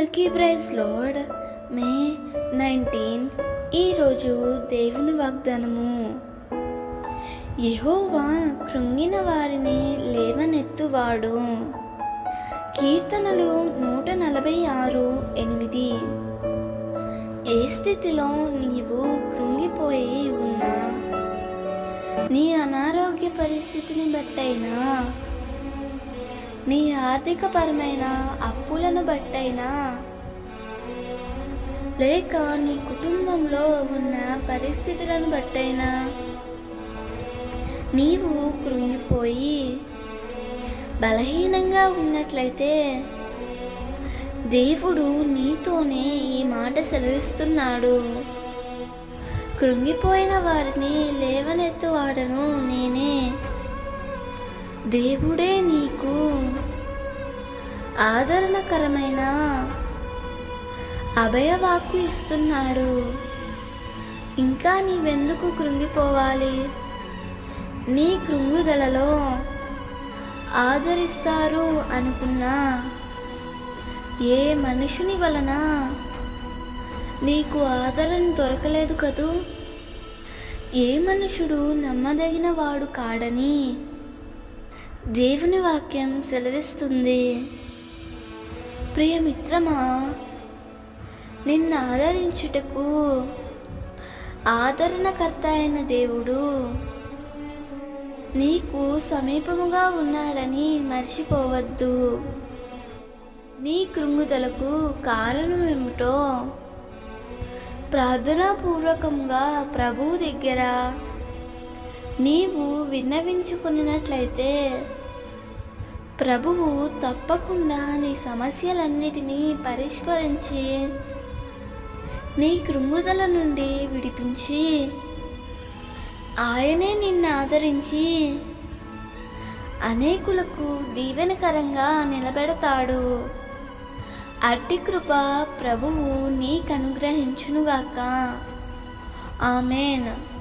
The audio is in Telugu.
అందరికీ ప్రైజ్ లోడ్. మే నైన్టీన్ ఈరోజు దేవుని వాగ్దానము. యహోవా కృంగిన వారిని లేవనెత్తువాడు. కీర్తనలు నూట నలభై ఆరు ఎనిమిది. ఏ స్థితిలో నీవు కృంగిపోయి ఉన్నా నీ అనారోగ్య పరిస్థితిని బట్టైనా నీ ఆర్థికపరమైన అప్పులను బట్టైనా. లేక నీ కుటుంబంలో ఉన్న పరిస్థితులను బట్టైనా. నీవు కృంగిపోయి బలహీనంగా ఉన్నట్లయితే దేవుడు నీతోనే ఈ మాట సెలవిస్తున్నాడు. కృంగిపోయిన వారిని లేవనెత్తువాడను నేనే. దేవుడే నీకు ఆదరణకరమైన అభయవాక్కు ఇస్తున్నాడు. ఇంకా నీవెందుకు కృంగిపోవాలి? నీ కృంగుదలలో ఆదరిస్తారు అనుకున్నా ఏ మనుషుని వలన నీకు ఆదరణ దొరకలేదు కదూ? ఏ మనుషుడు నమ్మదగిన వాడు కాడని దేవుని వాక్యం సెలవిస్తుంది. ప్రియమిత్రమా నిన్ను ఆదరించుటకు ఆదరణకర్త అయిన దేవుడు నీకు సమీపముగా ఉన్నాడని మర్చిపోవద్దు. నీ కృంగుదలకు కారణం ఏమిటో ప్రార్థనాపూర్వకంగా ప్రభువు దగ్గర నీవు విన్నవించుకున్నట్లయితే ప్రభువు తప్పకుండా నీ సమస్యలన్నిటినీ పరిష్కరించి నీ కృంగుదల నుండి విడిపించి ఆయనే నిన్ను ఆదరించి అనేకులకు దీవెనకరంగా నిలబెడతాడు. అట్టి కృప ప్రభువు నీకనుగ్రహించునుగాక. ఆమెన్.